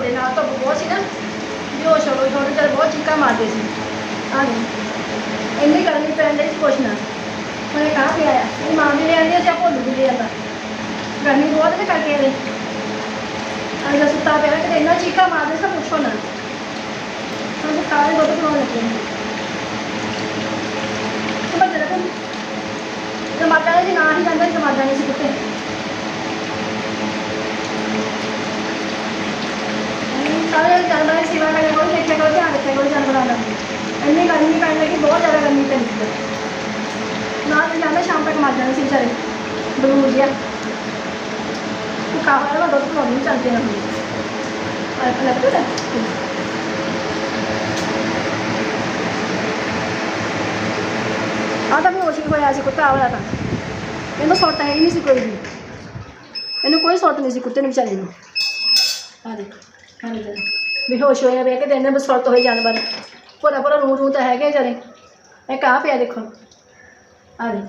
ਦੇ ਨਾਲ ਧੁੱਪ ਬਹੁਤ ਸੀ ਨਾ। ਬੇਹੋਸ਼ ਹੋ ਗਏ ਥੋੜੇ ਜਿਹਾ ਬਹੁਤ ਚੀਕਾਂ ਮਾਰਦੇ ਸੀ। ਆ ਨਹੀਂ ਇੰਨੀ ਗਰਮੀ ਪੈਣ ਦੇ ਕੁਛ ਨਾ। ਮੈਂ ਕਹਾਂ ਪਿਆ ਆ ਇਹ ਮਾਂ ਵੀ ਲੈ ਆਂਦੀ ਜਾਂ ਭੋਲੂ ਵੀ ਲੈ ਆਂਦਾ ਗਰਮੀ ਬਹੁਤ ਨੇ ਕਰਕੇ ਇਹਦੇ ਅੱਜ ਸੁੱਤਾ ਪਿਆ ਕਿ ਇੰਨਾ ਚੀਕਾਂ ਮਾਰਦੇ ਸੀ ਪੁੱਛੋ ਨਾ। ਹਾਂ ਸਾਰੇ ਦੁੱਧ ਬਣਾਉਣ ਲੱਗੇ ਨੇ। ਟਮਾਟਰ ਦੇ ਨਾਂ ਹੀ ਜਾਂਦਾ ਟਮਾਟਰ ਨਹੀਂ ਸੀ ਕੁੱਤੇ ਸਾਰੇ ਜਾਨਵਰਾਂ ਦੀ ਸੇਵਾ ਕਰਿਆ ਕਰੋ ਦੇਖਿਆ ਕਰੋ, ਧਿਆਨ ਰੱਖਿਆ ਕਰੋ ਜਾਨਵਰਾਂ ਦਾ। ਇੰਨੀ ਗਰਮੀ ਪੈਣ ਲੱਗੀ, ਬਹੁਤ ਜ਼ਿਆਦਾ ਗਰਮੀ ਪੈਂਦੀ ਹੈ ਨਾ ਤੇ ਜਾਂਦਾ ਸ਼ਾਮ ਤੱਕ ਮਰ ਜਾਣਾ ਸੀ ਵਿਚਾਰੇ। ਬਲੂਰ ਜਿਹਾ। ਕਾਹਵਾ ਦਾ ਦੁੱਧ ਪਾਉਣੀ ਚੱਲਦੇ ਨਾ ਆ ਲੱਗਦਾ ਹੈ ਆ ਤਾਂ ਵੀ ਹੋਸ਼ੀ ਹੋਇਆ ਸੀ, ਕੁੱਤਾ ਵਾਲਾ ਤਾਂ। ਇਹਨੂੰ ਸੁੱਟ ਹੈ ਹੀ ਨਹੀਂ ਸੀ ਕੋਈ ਵੀ। ਇਹਨੂੰ ਕੋਈ ਸੁੱਟ ਨਹੀਂ ਸੀ ਕੁੱਤੇ ਨੂੰ, ਵਿਚਾਰੇ ਨੂੰ। ਆ ਦੇਖ। ਹਾਂਜੀ। ਬੇਹੋਸ਼ ਹੋਇਆ ਵੇ ਕੇ ਤੇ ਇਹਨੇ ਬਸਰਤ ਹੋਈ ਜਾਨਵਰ। ਪੂਰਾ ਪੂਰਾ ਰੂਹ ਰੂਹ ਤਾਂ ਹੈਗੇ ਵਿਚਾਰੇ। ਇਹ ਕਾ ਪਿਆ ਦੇਖੋ। ਆ ਦੇ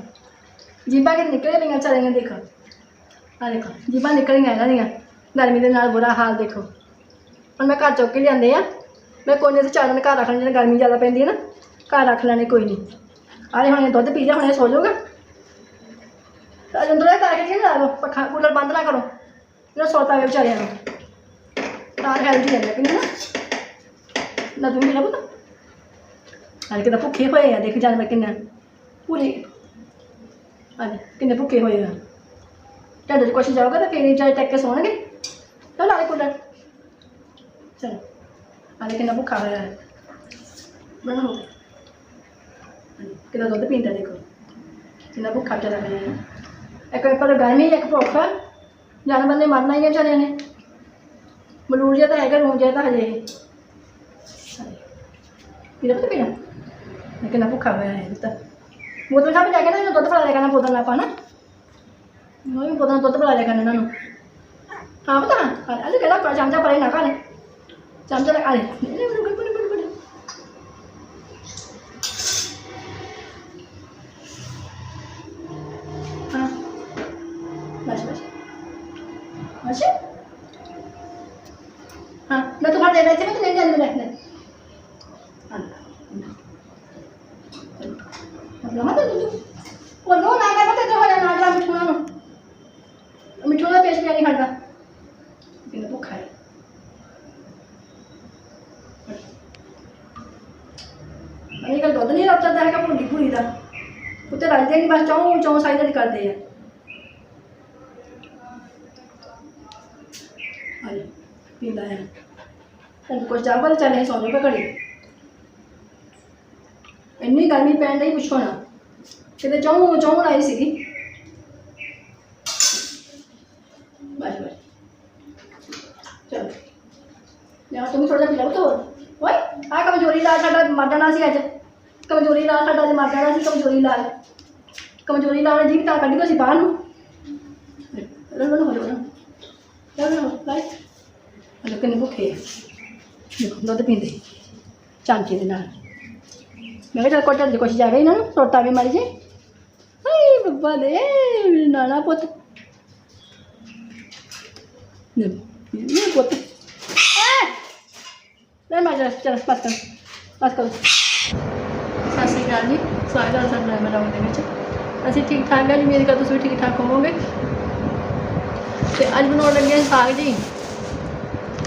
ਜੀਬਾਂ ਕਿ ਨਿਕਲੇ ਪਈਆਂ ਵਿਚਾਰੇ ਦੇਖੋ। ਆ ਦੇਖੋ ਜੀਬਾਂ ਨਿਕਲੀਆਂ ਇਹਨਾਂ ਦੀਆਂ। ਗਰਮੀ ਦੇ ਨਾਲ ਬੁਰਾ ਹਾਲ, ਦੇਖੋ। ਹੁਣ ਮੈਂ ਘਰ ਚੁੱਕ ਕੇ ਲਿਆਂਦੇ ਆ। ਮੈਂ ਕੋਨੇ ਤੇ ਚਾਰਨ ਘਰ ਰੱਖ ਲੈਣੇ ਗਰਮੀ ਜ਼ਿਆਦਾ ਪੈਂਦੀ ਹੈ ਨਾ। ਘਰ ਰੱਖ ਲੈਣੇ, ਕੋਈ ਨਹੀਂ। ਆਲੇ ਹੁਣ ਇਹ ਦੁੱਧ ਪੀ ਲਿਆ, ਹੁਣ ਇਹ ਸੋ ਜਾਊਗਾ। ਤਾਂ ਅੰਦਰ ਕਰਕੇ ਕੀ ਲਾ ਲਓ ਪੱਖਾ ਕੂਲਰ ਬੰਦ ਨਾ ਕਰੋ। ਇਹਨਾਂ ਸੋਤਾ ਵੇ ਵਿਚਾਰਿਆਂ ਨੂੰ। ਤਾਂ ਹੈਲਦੀ ਹੈ ਲੇਕਿਨ ਨਾ ਨਾ ਤੂੰ ਵੀ ਨਾ ਪਤਾ ਭੁੱਖੇ ਹੋਏ ਆ, ਦੇਖ ਜਾਨਵਰ ਕਿੰਨਾ। ਪੂਰੇ। ਅੱਜ ਕਿੰਨੇ ਭੁੱਖੇ ਹੋਏ ਆ। ਢੱਡ 'ਚ ਕੁਛ ਜਾਊਗਾ ਤਾਂ ਫੇਰ ਹੀ ਚਾਹੇ ਟੱਕ ਕੇ ਸੌਣਗੇ। ਚਲ ਆਲੇ ਕੂਲਰ ਚਲ। ਆਲੇ ਕਿੰਨਾ ਭੁੱਖਾ ਹੋਇਆ ਹੈ ਬਣਾ ਹੋ ਕਿੰਨਾ ਦੁੱਧ ਪੀਂਦਾ ਦੇਖੋ। ਕਿੰਨਾ ਭੁੱਖਾ ਚੱਲ ਰਿਹਾ ਹੈ ਇੱਕ ਪਰ ਗਰਮੀ ਇੱਕ ਭੁੱਖ ਜਾਨਵਰ ਨੇ ਮਰਨਾ ਹੀ ਹੈ ਵਿਚਾਰਿਆਂ ਨੇ। ਮਲੂਰ ਜਿਹਾ ਤਾਂ ਹੈਗਾ ਰੂਮ ਜਿਹਾ ਤਾਂ ਹਜੇ। ਪੀਣਾ ਪਤਾ, ਪੀਣਾ। ਮੈਂ ਕਿੰਨਾ ਭੁੱਖਾ ਹੋਇਆ ਹੈ ਤਾਂ। ਬੋਤਲ ਖਾ ਕੇ ਜਾ ਕੇ ਨਾ ਦੁੱਧ ਪਿਲਾ ਲਿਆ ਕਰਨਾ ਬੋਤਲ ਨਾਲ ਆਪਾਂ ਮੈਂ ਵੀ ਬੋਤਲ ਦੁੱਧ ਪਿਲਾ ਲਿਆ ਕਰਨਾ ਇਹਨਾਂ ਨੂੰ। ਹਾਂ ਪਤਾ, ਹਾਂ। ਅਜੇ ਕਿਹੜਾ ਚਮਚਾ ਪਰੇ ਨਾ ਖਾਣੇ ਚਮਚਾ ਲੈ। ਲੈ ਨਹੀਂ ગમે તો તું કોનું ના ગમે તો હોય નાડવા મીઠુણાનું મીઠુણા પેસ્ટ કરી હળવા એને તું ખાય અને કલ દોધ નહીં લાવતા તારે કાપડ લીપું લીધા ઉતે રાજદેની બસ ચોઉ ચોઉ સાઈડ કરી દે યાર પીંદા હે તને કોઈ ચાવલ ચાલે સોને પકડી ਇੰਨੀ ਗਰਮੀ ਪੈਣ ਡਈ ਪੁੱਛੋ ਨਾ ਕਿਤੇ ਚੌਂ ਚੌਂ ਆਈ ਸੀਗੀ। ਬਸ ਬਸ। ਚਲ। ਯਾ ਤੁਮ ਥੋੜਾ ਜਿਹਾ ਪੀ ਲਓ ਤੋ ਓਏ ਆ ਕਮਜ਼ੋਰੀ ਲਾਲ ਸਾਡਾ ਮਰ ਜਾਣਾ ਸੀ ਅੱਜ। ਕਮਜ਼ੋਰੀ ਲਾਲ ਸਾਡਾ ਅੱਜ ਮਰ ਜਾਣਾ ਸੀ, ਕਮਜ਼ੋਰੀ ਲਾਲ। ਕਮਜ਼ੋਰੀ ਲਾਲ ਜੀ ਤਾਂ ਕੱਢੀ ਸੀ ਬਾਹਰ ਨੂੰ। ਰੋ ਰੋ ਹੋ ਜਾ ਚਲੋ ਬਾਈ ਹਲੋ, ਕਿੰਨੇ ਭੁੱਖੇ ਆ। ਦੇਖੋ, ਦੁੱਧ ਪੀਂਦੇ। ਚਾਂਚੇ ਦੇ ਨਾਲ। ਮੈਂ ਕਿਹਾ ਚੱਲ ਕੋਟਰ ਦੀ ਕੋਸ਼ਿਸ਼ ਜਾਵੇ ਇਹਨਾਂ ਨੂੰ ਸੋਟਾ ਵੀ ਮਰ ਜੇ ਹਾਏ ਬੱਬਾ ਦੇ ਮੇਰੇ ਨਾਨਾ ਪੁੱਤ। ਨੇ ਇਹ ਪੁੱਤ। ਲੈ ਮੈਂ ਜਰਾ ਚਲ, ਬਸ ਬਸ ਕਰ। ਸਤਿ ਸ਼੍ਰੀ ਅਕਾਲ ਜੀ, ਸਵਾਗਤ ਹੈ ਸਾਡਾ ਨਵੇਂ ਦੇ ਵਿੱਚ। ਅਸੀਂ ਠੀਕ ਠਾਕ ਹਾਂ ਜੀ ਮੇਰੇ ਘਰ ਤੁਸੀਂ ਵੀ ਠੀਕ ਠਾਕ ਹੋਵੋਗੇ। ਤੇ ਅੱਜ ਬਣਾਉਣ ਲੱਗੇ ਹਾਂ ਸਾਗ ਜੀ।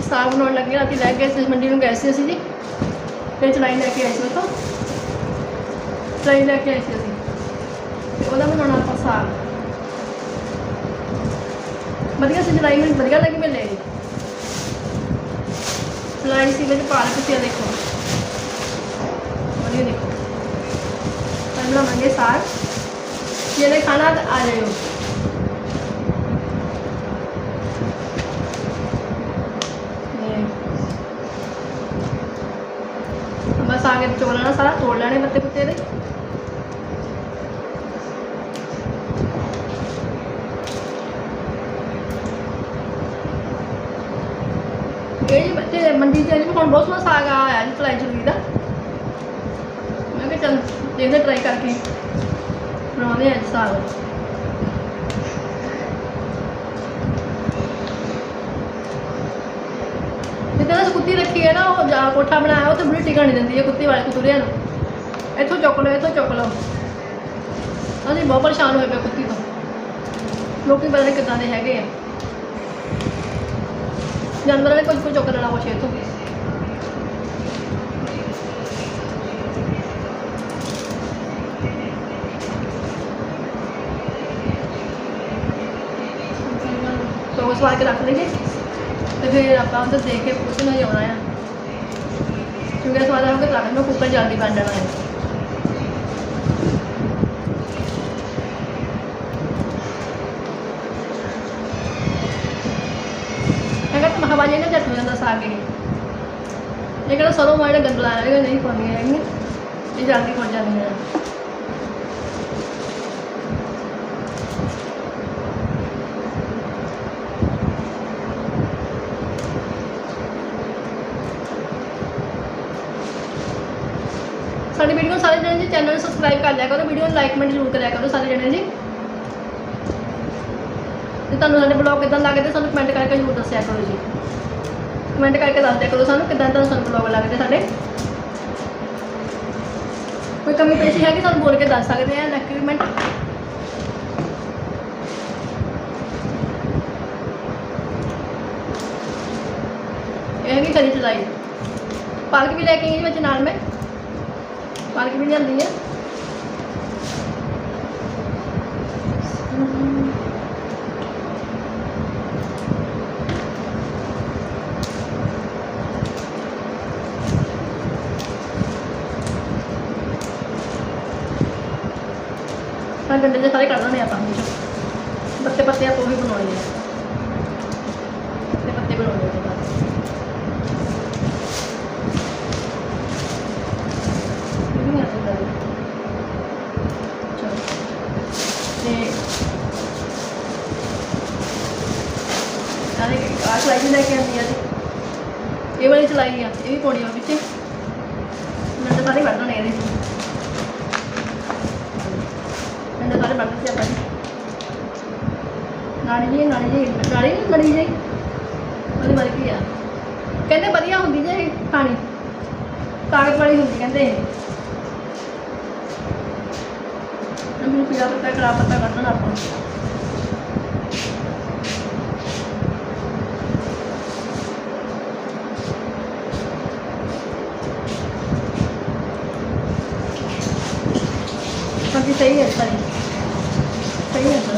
ਸਾਗ ਬਣਾਉਣ ਲੱਗੇ ਰਾਤੀ ਲੈ ਗਏ ਸੀ, ਮੰਡੀ ਨੂੰ ਗਏ ਸੀ ਅਸੀਂ ਜੀ। ਫਿਰ ਚਲਾਈ ਲੈ ਕੇ ਆਏ ਸੀ ਉੱਥੋਂ। ਚਲਾਈ ਲੈ ਕੇ ਆਏ ਸੀ ਅਸੀਂ। ਤੇ ਉਹਦਾ ਬਣਾਉਣਾ ਆਪਾਂ ਸਾਗ। ਵਧੀਆ ਸੀ ਮੈਨੂੰ ਵਧੀਆ ਲੱਗੀ ਮੈਨੂੰ ਇਹ। ਚਲਾਈ ਸੀ ਵਿੱਚ ਪਾਲਕ ਸੀ ਦੇਖੋ। ਵਧੀਆ ਦੇਖੋ। ਅੱਜ ਬਣਾਵਾਂਗੇ ਸਾਗ। ਜਿਹਨੇ ਖਾਣਾ ਤਾਂ ਆ ਜਾਇਓ। ਤੇ ਬਸ ਆ ਚੋਲ ਲੈਣਾ ਸਾਰਾ ਤੋੜ ਲੈਣੇ ਪੱਤੇ ਪੁੱਤੇ ਦੇ ਇਹ ਜੀ ਬੱਚੇ ਮੰਡੀ ਚ ਜੀ ਹੁਣ ਬਹੁਤ ਸੋਹਣਾ ਸਾਗ ਆਇਆ ਜੀ ਚਲਾਈ ਚੁਲੀ ਦਾ। ਮੈਂ ਕਿਹਾ ਚੱਲ ਦੇਖਦੇ ਟਰਾਈ ਕਰਕੇ ਬਣਾਉਂਦੇ ਅੱਜ ਸਾਗ। ਕੁੱਤੀ ਰੱਖੀ ਹੈ ਨਾ, ਉਹ ਜਾ ਕੋਠਾ ਬਣਾਇਆ, ਉਹ ਤੇ ਬੁਰੀ ਟਿਕਾ ਨਹੀਂ ਦਿੰਦੀ ਹੈ ਕੁੱਤੀ ਵਾਲੇ ਕੁਤੂਰਿਆਂ ਨੂੰ। ਇੱਥੋਂ ਚੁੱਕ ਲਓ, ਇੱਥੋਂ ਚੁੱਕ ਲਓ। ਅਸੀਂ ਬਹੁਤ ਪਰੇਸ਼ਾਨ ਹੋਏ ਪਏ ਕੁੱਤੀ ਤੋਂ। ਲੋਕੀ ਪਤਾ ਨਹੀਂ ਕਿੱਦਾਂ ਦੇ ਹੈਗੇ ਆ। ਜਾਨਵਰਾਂ ਨੇ ਕੁਝ ਕੁਝ ਚੁੱਕ ਲੈਣਾ ਕੁਛ ਇੱਥੋਂ। तो ਸਵਾਰ ਕੇ ਰੱਖ ਲਈਏ। ਤੇ ਫਿਰ ਆਪਾਂ ਉੱਧਰ ਦੇਖ ਕੇ ਪੁੱਛ ਨਹੀਂ ਆਉਣਾ ਆ। ਕਿਉਂਕਿ ਸਵਾਦ ਹੋ ਕੇ ਤਾਂ ਮੈਂ ਕੁੱਕਰ ਜਲਦੀ ਬਣ ਜਾਣਾ ਹੈ ਜੱਟ ਹੋ ਜਾਂਦਾ ਇਹ ਇਹ ਸਰੋਂ ਮਾੜਾ ਗੰਦਲਾ ਹੈ ਨਹੀਂ ਪਾਉਂਦੀਆਂ ਹੈਗੀਆਂ। ਇਹ ਜਲਦੀ ਪਹੁੰਚ ਜਾਂਦੀਆਂ ਸਾਡੀ ਵੀਡੀਓ ਨੂੰ ਸਾਰੇ ਜਣੇ ਜੀ ਚੈਨਲ ਨੂੰ ਸਬਸਕ੍ਰਾਈਬ ਕਰ ਲਿਆ ਕਰੋ ਵੀਡੀਓ ਨੂੰ ਲਾਈਕ ਕਮੈਂਟ ਜ਼ਰੂਰ ਕਰਿਆ ਕਰੋ ਸਾਰੇ ਜਣੇ ਜੀ। ਤੇ ਤੁਹਾਨੂੰ ਸਾਡੇ ਬਲੌਗ ਕਿਦਾਂ ਲੱਗਦੇ, ਸਾਨੂੰ ਕਮੈਂਟ ਕਰਕੇ ਜ਼ਰੂਰ ਦੱਸਿਆ ਕਰੋ ਜੀ। ਕਮੈਂਟ ਕਰਕੇ ਦੱਸ ਦਿਆ ਕਰੋ ਸਾਨੂੰ ਕਿਦਾਂ ਤੁਹਾਨੂੰ ਸਾਨੂੰ ਬਲੌਗ ਲੱਗਦੇ ਸਾਡੇ। ਕੋਈ ਕਮੀ ਪੇਸ਼ੀ ਹੈ ਕਿ ਸਾਨੂੰ ਬੋਲ ਕੇ ਦੱਸ ਸਕਦੇ ਆ ਨੈਕਸਟ ਕਮੈਂਟ ਇਹ ਵੀ ਖਰੀ ਚਲਾਈ। ਪਾਲਕ ਵੀ ਲੈ ਕੇ ਆਈ ਵਿੱਚ ਨਾਲ ਮੈਂ। ਪਾਲਕ ਵੀ ਲਿਆਂਦੀ ਹੈ ਤਾਂ ਗੰਡੇ ਦੇ ਸਾਰੇ ਕੱਢ ਲੈਣੇ ਆਪਾਂ ਵਿੱਚੋਂ ਪੱਤੇ ਪੱਤੇ ਆਪਾਂ ਉਹ ਵੀ ਬਣਾਉਣੇ ਆ। ਪੱਤੇ ਪੱਤੇ ਬਣਾਉਣੇ ਆ ਬਾਅਦ ਵੀ ਆਹ ਚਲਾਈ ਲੈ ਕੇ ਆਉਂਦੀ ਆ ਜੀ। ਇਹ ਵਾਲੀ ਚਲਾਈ ਆ, ਇਹ ਵੀ ਪਾਉਣੀ ਆ ਵਿੱਚ। ਮੈਂ ਤਾਂ ਸਾਰੇ ਕੱਢਣੇ ਇਹਦੇ ਮੈਂ ਸਾਰੇ ਵੱਢ ਦਿੱਤੇ ਆਪਾਂ ਜੀ ਨਾਲੀ ਜੀ ਨਾਲੀ ਜੀ ਨਾਲੀ ਨਹੀਂ ਮੜੀ ਜੀ। ਉਹਦੀ ਮਰ ਗਈ ਆ। ਕਹਿੰਦੇ ਵਧੀਆ ਹੁੰਦੀ ਜੇ ਇਹ ਖਾਣੀ ਤਾਕਤ ਵਾਲੀ ਹੁੰਦੀ ਕਹਿੰਦੇ ਅਮੀ ਪੀਲਾ ਪੱਤਾ ਕਰਾ ਪੱਤਾ ਕੱਢਣਾ ਆਪਾਂ ਸਹੀ ਹੈ ਸਾਰੀ ਸਹੀ ਹੈ ਸਰ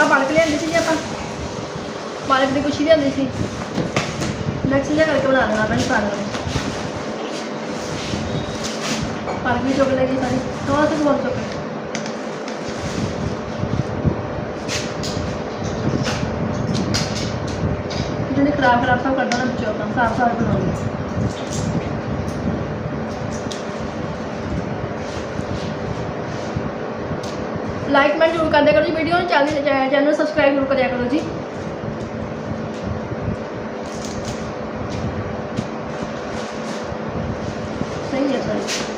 ਆ ਪਾਲਕ ਲਿਆਂਦੀ ਸੀ ਜੀ ਆਪਾਂ। ਪਾਲਕ ਦੀ ਕੁਛੀ ਲਿਆਂਦੀ ਸੀ। ਮਿਕਸ ਜਿਹਾ ਕਰਕੇ ਬਣਾ ਦੇਣਾ ਆਪਾਂ ਸਾਰਾ ਪਾਲਕ ਵੀ ਚੁੱਕ ਲੈਗੀ ਸਾਰੀ। ਥੋੜਾ ਸਾ ਬਹੁਤ ਚੁੱਕ ਜਿਹਨੇ ਖਰਾਬ ਖਰਾਬ ਸਭ ਕੱਢਣਾ ਵਿੱਚੋਂ ਆਪਾਂ ਸਾਫ਼ ਸਾਫ਼ ਬਣਾਉਣੀ। ਲਾਈਕ ਕਮੈਂਟ ਜ਼ਰੂਰ ਕਰਦੇ ਕਰੋ ਜੀ। ਵੀਡੀਓ ਨੂੰ ਚੈਨਲ ਚੈਨਲ ਨੂੰ ਸਬਸਕ੍ਰਾਈਬ ਜ਼ਰੂਰ ਕਰਿਆ ਕਰੋ ਜੀ ਸਹੀ ਹੈ ਸਰ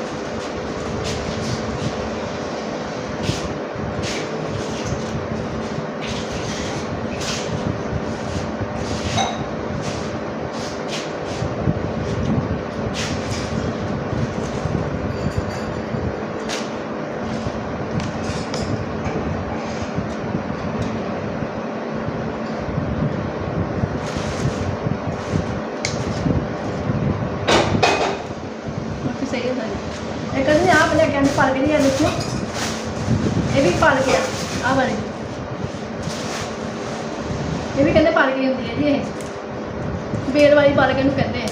ਬਾਕੀ ਸਹੀ ਹੈ ਸਰ ਇਹ ਕਹਿੰਦੇ ਆਹ ਲੈ ਕੇ ਆਂਦੇ ਪਾਲ ਕੇ ਨਹੀਂ ਆ ਦੇਖੋ। ਇਹ ਵੀ ਪਲ ਗਿਆ ਆਹ ਆ ਇਹ ਵੀ ਕਹਿੰਦੇ ਪਲ ਗਈ ਹੁੰਦੀ ਹੈ ਜੀ ਇਹ। ਬੇਲ ਵਾਲੀ ਪਾਲ ਕੇ ਨੂੰ ਕਹਿੰਦੇ ਆ।